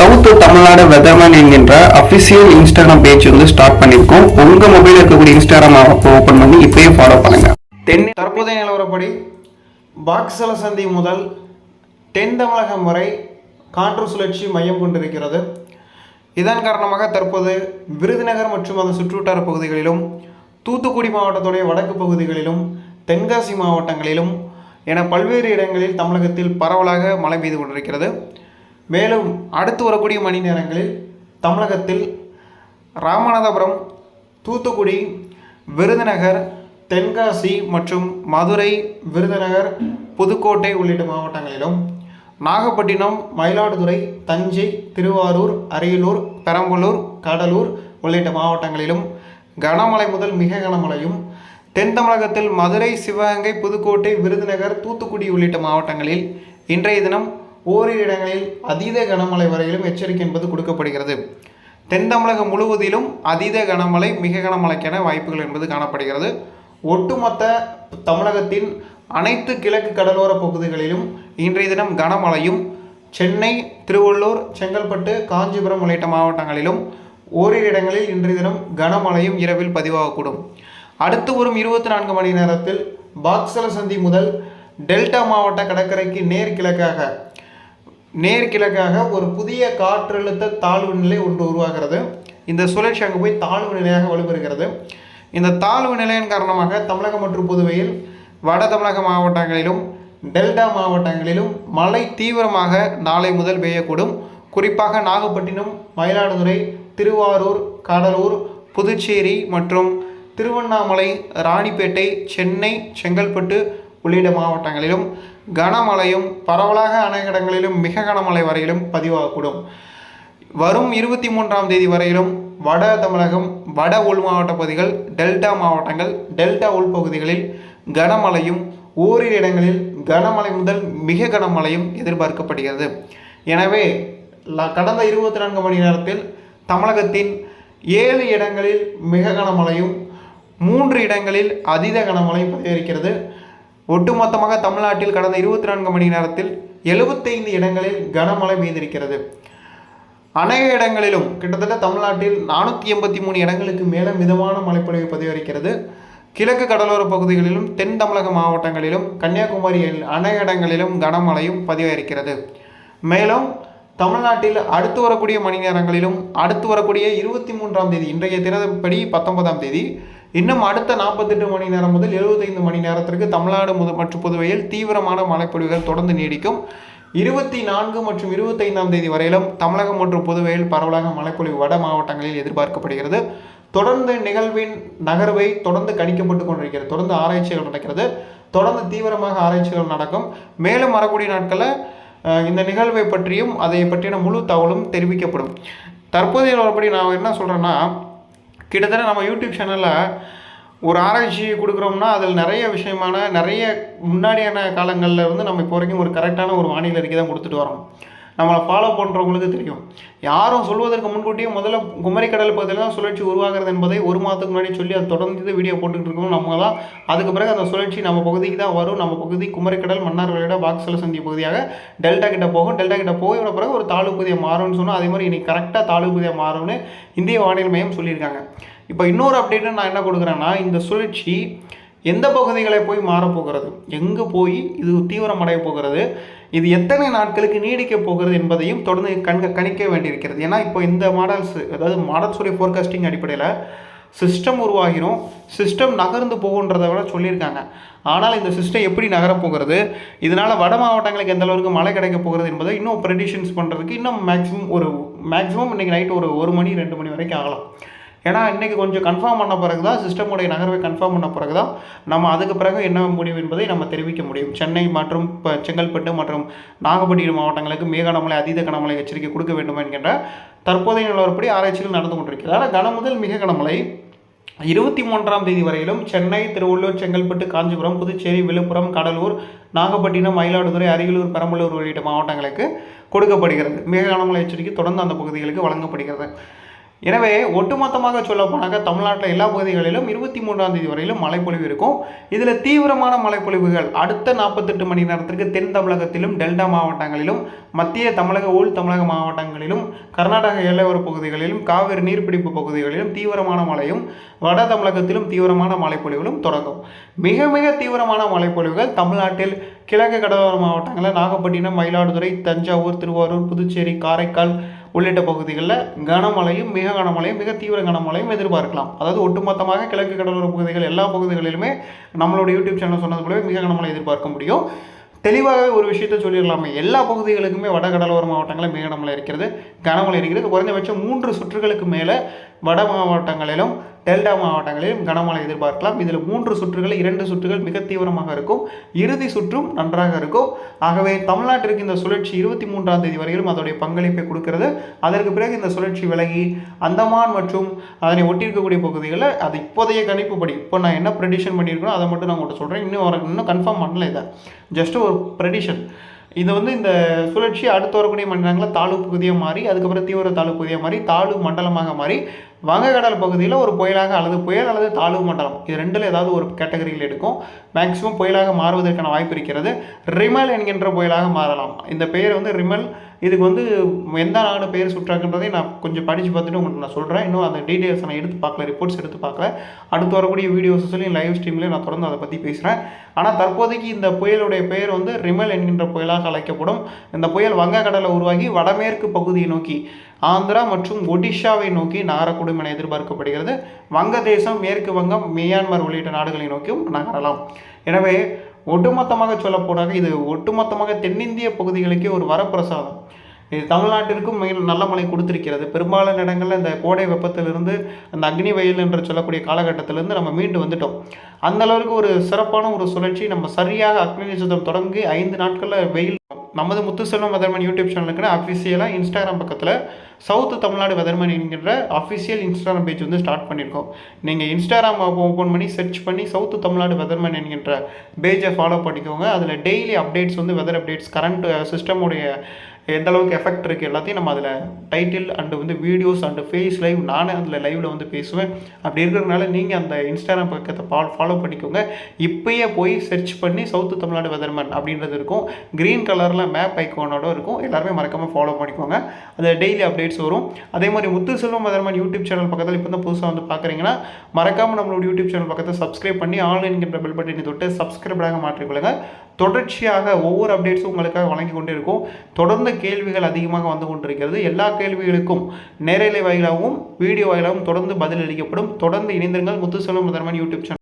South Tamil Nadu weatherman என்கின்ற official Instagram page வந்து start பண்ணியிருக்கோம் உங்க மொபைல் இருக்கக்கூடிய இன்ஸ்டாகிராம் ஆப்பை ஓப்பன் பண்ணி இப்பயே ஃபாலோ பண்ணுங்க. தென் தற்போதைய நிலவரப்படி பாக்ஸல சந்தி முதல் தென் தமிழகம் வரை காற்று சுழற்சி மையம் கொண்டிருக்கிறது. இதன் காரணமாக தற்போது விருதுநகர் மற்றும் அதன் சுற்றுவட்டார பகுதிகளிலும் தூத்துக்குடி மாவட்டத்துடைய வடக்கு பகுதிகளிலும் தென்காசி மாவட்டங்களிலும் என பல்வேறு இடங்களில் தமிழகத்தில் பரவலாக மழை பெய்து கொண்டிருக்கிறது. மேலும் அடுத்து வரக்கூடிய மணி நேரங்களில் தமிழகத்தில் ராமநாதபுரம் தூத்துக்குடி விருதுநகர் தென்காசி மற்றும் மதுரை விருதுநகர் புதுக்கோட்டை உள்ளிட்ட மாவட்டங்களிலும் நாகப்பட்டினம் மயிலாடுதுறை தஞ்சை திருவாரூர் அரியலூர் பெரம்பலூர் கடலூர் உள்ளிட்ட மாவட்டங்களிலும் கனமழை முதல் மிக கனமழையும் தென் தமிழகத்தில் மதுரை சிவகங்கை புதுக்கோட்டை விருதுநகர் தூத்துக்குடி உள்ளிட்ட மாவட்டங்களில் இன்றைய தினம் ஓரிரு இடங்களில் அதீத கனமழை வரையிலும் எச்சரிக்கை என்பது கொடுக்கப்படுகிறது. தென் தமிழகம் முழுவதிலும் அதீத கனமழை மிக கனமழைக்கான வாய்ப்புகள் என்பது காணப்படுகிறது. ஒட்டுமொத்த தமிழகத்தின் அனைத்து கிழக்கு கடலோர பகுதிகளிலும் இன்றைய தினம் கனமழையும் சென்னை திருவள்ளூர் செங்கல்பட்டு காஞ்சிபுரம் உள்ளிட்ட மாவட்டங்களிலும் ஓரிரு இடங்களில் இன்றைய தினம் கனமழையும் இரவில் பதிவாகக்கூடும். அடுத்து வரும் இருபத்தி நான்கு மணி நேரத்தில் பாக்ஸல சந்தி முதல் டெல்டா மாவட்ட கடற்கரைக்கு நேர் கிழக்காக நேர்கிழக்காக ஒரு புதிய காற்றழுத்த தாழ்வு நிலை ஒன்று உருவாகிறது. இந்த சுழற்சி அங்கே போய் தாழ்வு நிலையாக வலுப்பெறுகிறது. இந்த தாழ்வு நிலையின் காரணமாக தமிழகம் மற்றும் புதுவையில் வட தமிழக மாவட்டங்களிலும் டெல்டா மாவட்டங்களிலும் மழை தீவிரமாக நாளை முதல் பெய்யக்கூடும். குறிப்பாக நாகப்பட்டினம் மயிலாடுதுறை திருவாரூர் கடலூர் புதுச்சேரி மற்றும் திருவண்ணாமலை ராணிப்பேட்டை சென்னை செங்கல்பட்டு உள்ளிட்ட மாவட்டங்களிலும் கனமழையும் பரவலாக அநேக இடங்களிலும் மிக கனமழை வரையிலும் பதிவாகக்கூடும். வரும் இருபத்தி மூன்றாம் தேதி வரையிலும் வட தமிழகம் வட உள் மாவட்ட பகுதிகள் டெல்டா மாவட்டங்கள் டெல்டா உள்பகுதிகளில் கனமழையும் ஓரிரு இடங்களில் கனமழை முதல் மிக கனமழையும் எதிர்பார்க்கப்படுகிறது. எனவே கடந்த இருபத்தி நான்கு மணி நேரத்தில் தமிழகத்தின் ஏழு இடங்களில் மிக கனமழையும் மூன்று இடங்களில் அதீத கனமழையும் பதிவிருக்கிறது ஒட்டுமொத்தமாக தமிழ்நாட்டில் கடந்த இருபத்தி நான்கு மணி நேரத்தில் எழுபத்தைந்து இடங்களில் கனமழை பெய்திருக்கிறது. அநேக இடங்களிலும் கிட்டத்தட்ட தமிழ்நாட்டில் நானூற்றி எண்பத்தி மூணு இடங்களுக்கு மேலே மிதமான மழைப்பொழிவு பதிவளிக்கிறது. கிழக்கு கடலோர பகுதிகளிலும் தென் தமிழக மாவட்டங்களிலும் கன்னியாகுமரி அநேக இடங்களிலும் கனமழையும் பதிவாயிருக்கிறது மேலும் தமிழ்நாட்டில் அடுத்து வரக்கூடிய மணி நேரங்களிலும் அடுத்து வரக்கூடிய இருபத்தி மூன்றாம் தேதி இன்றைய தினப்படி பத்தொன்பதாம் தேதி இன்னும் அடுத்த நாற்பத்தெட்டு மணி நேரம் முதல் எழுபத்தைந்து மணி நேரத்திற்கு தமிழ்நாடு முத மற்றும் புதுவையில் தீவிரமான மழைப்பொழிவுகள் தொடர்ந்து நீடிக்கும். இருபத்தி நான்கு மற்றும் இருபத்தைந்தாம் தேதி வரையிலும் தமிழகம் மற்றும் புதுவையில் பரவலாக மழைப்பொழிவு வட மாவட்டங்களில் எதிர்பார்க்கப்படுகிறது. தொடர்ந்து நிகழ்வின் நகர்வை தொடர்ந்து கணிக்கப்பட்டு கொண்டிருக்கிறது. தொடர்ந்து ஆராய்ச்சிகள் நடக்கிறது. தொடர்ந்து தீவிரமாக ஆராய்ச்சிகள் நடக்கும். மேலும் வரக்கூடிய நாட்களில் இந்த நிகழ்வை பற்றியும் அதை பற்றின முழு தகவலும் தெரிவிக்கப்படும். தற்போதைய நான் என்ன சொல்கிறேன்னா கிட்டத்தட்ட நம்ம யூடியூப் சேனலில் ஒரு ஆராய்ச்சி கொடுக்குறோம்னா அதில் நிறைய விஷயமான நிறைய முன்னாடியான காலங்களில் இருந்து நம்ம இப்போ வரைக்கும் ஒரு கரெக்டான ஒரு வானிலை அறிக்கை தான் கொடுத்துட்டு வரோம். நம்மளை ஃபாலோ பண்ணுறவங்களுக்கு தெரியும். யாரும் சொல்வதற்கு முன்கூட்டியே முதல்ல குமரிக்கடல் பகுதியில் தான் சுழற்சி உருவாகிறது என்பதை ஒரு மாதத்துக்கு முன்னாடி சொல்லி அது தொடர்ந்து வீடியோ போட்டுக்கிட்டு இருக்கோம். நம்ம தான் அதுக்கு பிறகு அந்த சுழற்சி நம்ம பகுதிக்கு தான் வரும். நம்ம பகுதி குமரிக்கடல் மன்னார் விளையாட பாக்ஸில் சந்தி பகுதியாக டெல்டா கிட்ட போகும். டெல்டா கிட்ட போய் பிறகு ஒரு தாழ்வு மாறும்னு சொன்னால் அதே மாதிரி இன்னைக்கு கரெக்டாக தாழ்வு மாறும்னு இந்திய வானிலை மையம் சொல்லியிருக்காங்க. இப்போ இன்னொரு அப்டேட்டு நான் என்ன கொடுக்குறேன்னா இந்த சுழற்சி எந்த பகுதிகளை போய் மாறப்போகிறது எங்கே போய் இது தீவிரமடைய போகிறது? இது எத்தனை நாட்களுக்கு நீடிக்க போகிறது என்பதையும் தொடர்ந்து கண்க கணிக்க வேண்டியிருக்கிறது. ஏன்னா இப்போ இந்த மாடல்ஸ் அதாவது மாடல்ஸுடைய ஃபோர்காஸ்டிங் அடிப்படையில் சிஸ்டம் உருவாகிரும் சிஸ்டம் நகர்ந்து போகுன்றதை விட சொல்லியிருக்காங்க. ஆனால் இந்த சிஸ்டம் எப்படி நகரப்போகிறது இதனால் வட மாவட்டங்களுக்கு எந்த அளவுக்கு மழை கிடைக்க போகிறது என்பதை இன்னும் ப்ரெடிஷன்ஸ் பண்ணுறதுக்கு இன்னும் மேக்ஸிமம் ஒரு மேக்ஸிமம் இன்றைக்கி நைட்டு ஒரு ஒரு மணி ரெண்டு மணி வரைக்கும் ஆகலாம். ஏன்னா இன்றைக்கி கொஞ்சம் கன்ஃபார்ம் பண்ண பிறகு தான் சிஸ்டமுடைய நகர்வை கன்ஃபார்ம் பண்ண பிறகு தான் நம்ம அதுக்கு பிறகு என்ன முடிவு என்பதை நம்ம தெரிவிக்க முடியும். சென்னை மற்றும் இப்போ செங்கல்பட்டு மற்றும் நாகப்பட்டினம் மாவட்டங்களுக்கு மிக கனமழை அதீத கனமழை எச்சரிக்கை கொடுக்க வேண்டும் என்கின்ற தற்போதைய நிலவரப்படி ஆராய்ச்சிகள் நடந்து கொண்டிருக்கிறது. ஆனால் கன முதல் மிக கனமழை இருபத்தி மூன்றாம் தேதி வரையிலும் சென்னை திருவள்ளூர் செங்கல்பட்டு காஞ்சிபுரம் புதுச்சேரி விழுப்புரம் கடலூர் நாகப்பட்டினம் மயிலாடுதுறை அரியலூர் பெரம்பலூர் உள்ளிட்ட மாவட்டங்களுக்கு கொடுக்கப்படுகிறது. மிக கனமழை எச்சரிக்கை தொடர்ந்து அந்த பகுதிகளுக்கு வழங்கப்படுகிறது. எனவே ஒட்டுமொத்தமாக சொல்ல போனாக்க தமிழ்நாட்டில் எல்லா பகுதிகளிலும் இருபத்தி மூன்றாம் தேதி வரையிலும் மழைப்பொழிவு இருக்கும். இதில் தீவிரமான மழைப்பொழிவுகள் அடுத்த நாற்பத்தெட்டு மணி நேரத்திற்கு தென் தமிழகத்திலும் டெல்டா மாவட்டங்களிலும் மத்திய தமிழக உள் தமிழக மாவட்டங்களிலும் கர்நாடக எல்லையோர பகுதிகளிலும் காவிரி நீர்பிடிப்பு பகுதிகளிலும் தீவிரமான மழையும் வட தமிழகத்திலும் தீவிரமான மழைப்பொழிவுகளும் தொடங்கும். மிக மிக தீவிரமான மழைப்பொழிவுகள் தமிழ்நாட்டில் கிழக்கு கடலோர மாவட்டங்களில் நாகப்பட்டினம் மயிலாடுதுறை தஞ்சாவூர் திருவாரூர் புதுச்சேரி காரைக்கால் உள்ளிட்ட பகுதிகளில் கனமழையும் மிக கனமழையும் மிக தீவிர கனமழையும் எதிர்பார்க்கலாம். அதாவது ஒட்டுமொத்தமாக கிழக்கு கடலோர பகுதிகள் எல்லா பகுதிகளிலுமே நம்மளோட யூடியூப் சேனல் சொன்னது போலவே மிக கனமழை எதிர்பார்க்க முடியும். தெளிவாகவே ஒரு விஷயத்த சொல்லிடலாமே. எல்லா பகுதிகளுக்குமே வட கடலோர மாவட்டங்களில் மிக கனமழை இருக்கிறது. கனமழை இருக்கிறது. குறைந்தபட்சம் மூன்று சுற்றுகளுக்கு மேலே வட மாவட்டங்களிலும் டெல்டா மாவட்டங்களிலும் கனமழை எதிர்பார்க்கலாம். இதில் மூன்று சுற்றுகள் இரண்டு சுற்றுகள் மிக தீவிரமாக இருக்கும். இறுதி சுற்றும் நன்றாக இருக்கும். ஆகவே தமிழ்நாட்டிற்கு இந்த சுழற்சி இருபத்தி மூன்றாம் தேதி வரையிலும் அதோடைய பங்களிப்பை கொடுக்கிறது. அதற்கு பிறகு இந்த சுழற்சி விலகி அந்தமான் மற்றும் அதனை ஒட்டியிருக்கக்கூடிய பகுதிகளில் அது இப்போதைய கணிப்புப்படி இப்போ நான் என்ன ப்ரெடிஷன் பண்ணியிருக்கணும் அதை மட்டும் நான் உங்கள்கிட்ட சொல்கிறேன் இன்னும் வர இன்னும் கன்ஃபார்ம் பண்ணல இதை. ஜஸ்ட் ஒரு ப்ரெடிஷன் இது வந்து இந்த சுழற்சி அடுத்து வரக்கூடிய மணி நேரங்களில் தாழ்வு பகுதியாக மாறி அதுக்கப்புறம் தீவிர தாழ்வு பகுதியாக மாறி தாழ்வு மண்டலமாக மாறி வங்கக்கடல் பகுதியில் ஒரு புயலாக அல்லது புயல் அல்லது தாழ்வு மண்டலம் இது ரெண்டில் ஏதாவது ஒரு கேட்டகரியில் எடுக்கும். மேக்ஸிமம் புயலாக மாறுவதற்கான வாய்ப்பு இருக்கிறது. ரிமல் என்கின்ற புயலாக மாறலாம். இந்த பெயர் வந்து ரிமல் இதுக்கு வந்து எந்த நாடு பெயர் சுற்றாக்குன்றதை நான் கொஞ்சம் படித்து பார்த்துட்டு உங்களுக்கு நான் சொல்கிறேன் இன்னும் அந்த டீட்டெயில்ஸ் நான் எடுத்து பார்க்கல ரிப்போர்ட்ஸ் எடுத்து பார்க்கல. அடுத்து வரக்கூடிய வீடியோஸ் சொல்லி லைவ் ஸ்ட்ரீம்லேயே நான் தொடர்ந்து அதை பற்றி பேசுகிறேன் ஆனால் தற்போதைக்கு இந்த புயலுடைய பெயர் வந்து ரிமல் என்கின்ற புயலாக அழைக்கப்படும். இந்த புயல் வங்கக்கடலை உருவாகி வடமேற்கு பகுதியை நோக்கி ஆந்திரா மற்றும் ஒடிஷாவை நோக்கி நகரக்கூடும் என எதிர்பார்க்கப்படுகிறது. வங்கதேசம் மேற்கு வங்கம் மியான்மர் உள்ளிட்ட நாடுகளை நோக்கியும் நகரலாம். எனவே ஒட்டுமொத்தமாக சொல்லப்போனாங்க இது ஒட்டுமொத்தமாக தென்னிந்திய பகுதிகளுக்கே ஒரு வரப்பிரசாதம். இது தமிழ்நாட்டிற்கும் மிக நல்ல மழை கொடுத்திருக்கிறது. பெரும்பாலான இடங்களில் இந்த கோடை வெப்பத்திலிருந்து அந்த அக்னி வயல் என்று சொல்லக்கூடிய காலகட்டத்திலிருந்து நம்ம மீண்டு வந்துட்டோம். அந்த அளவுக்கு ஒரு சிறப்பான ஒரு சுழற்சி. நம்ம சரியாக அக்னி நட்சத்திரம் தொடங்கி ஐந்து நாட்களில் வெயில். நமது முத்துசெல்வம் வெதர்மன் யூடியூப் சேனலுக்குன்னு அஃபிஷியலாக இன்ஸ்டாகிராம் பக்கத்தில் சவுத்து தமிழ்நாடு வெதர்மேன் என்கின்ற அஃபிஷியல் இன்ஸ்டாகிராம் பேஜ் வந்து ஸ்டார்ட் பண்ணியிருக்கோம். நீங்கள் இன்ஸ்டாகிராம் ஓப்பன் பண்ணி சர்ச் பண்ணி சவுத்து தமிழ்நாடு வெதர்மேன் என்கின்ற பேஜை ஃபாலோ பண்ணிக்கோங்க. அதில் டெய்லி அப்டேட்ஸ் வந்து வெதர் அப்டேட்ஸ் கரண்ட் சிஸ்டமுடைய எந்த அளவுக்கு எஃபெக்ட் இருக்குது எல்லாத்தையும் நம்ம அதில் டைட்டில் அண்டு வந்து வீடியோஸ் அண்டு ஃபேஸ் லைவ் நானே அதில் லைவில் வந்து பேசுவேன். அப்படி இருக்கிறதுனால நீங்கள் அந்த இன்ஸ்டாகிராம் பக்கத்தை பா ஃபாலோ பண்ணிக்கோங்க. இப்பயே போய் சர்ச் பண்ணி சவுத்து தமிழ்நாடு வெதர்மேன் அப்படின்றது இருக்கும். க்ரீன் கலரில் மேப் ஐக்கோனோட இருக்கும். எல்லாருமே மறக்காமல் ஃபாலோ பண்ணிக்கோங்க. அதில் டெய்லி அப்டேட்ஸ் வரும். அதே மாதிரி Muthu Selvam weatherman YouTube channel பக்கத்தில் இப்போ தான் புதுசாக வந்து பார்க்குறீங்கன்னா மறக்காமல் நம்மளோட யூடியூப் சேனல் பக்கத்தை சப்ஸ்கிரைப் பண்ணி ஆன்லைன் என்கின்ற பெல் பட்டனை தொட்டு சப்ஸ்கிரைபராக மாற்றிக்கொள்ளுங்க. தொடர்ச்சியாக ஒவ்வொரு அப்டேட்ஸும் உங்களுக்காக வழங்கி கொண்டே இருக்கும் தொடர்ந்து கேள்விகள் அதிகமாக வந்து கொண்டிருக்கிறது. எல்லா கேள்விகளுக்கும் நேரலை வாயிலாகவும் வீடியோ வாயிலாகவும் தொடர்ந்து பதில் அளிக்கப்படும் தொடர்ந்து இணைந்திருங்கள். Muthuselvam முதன்மன் YouTube channel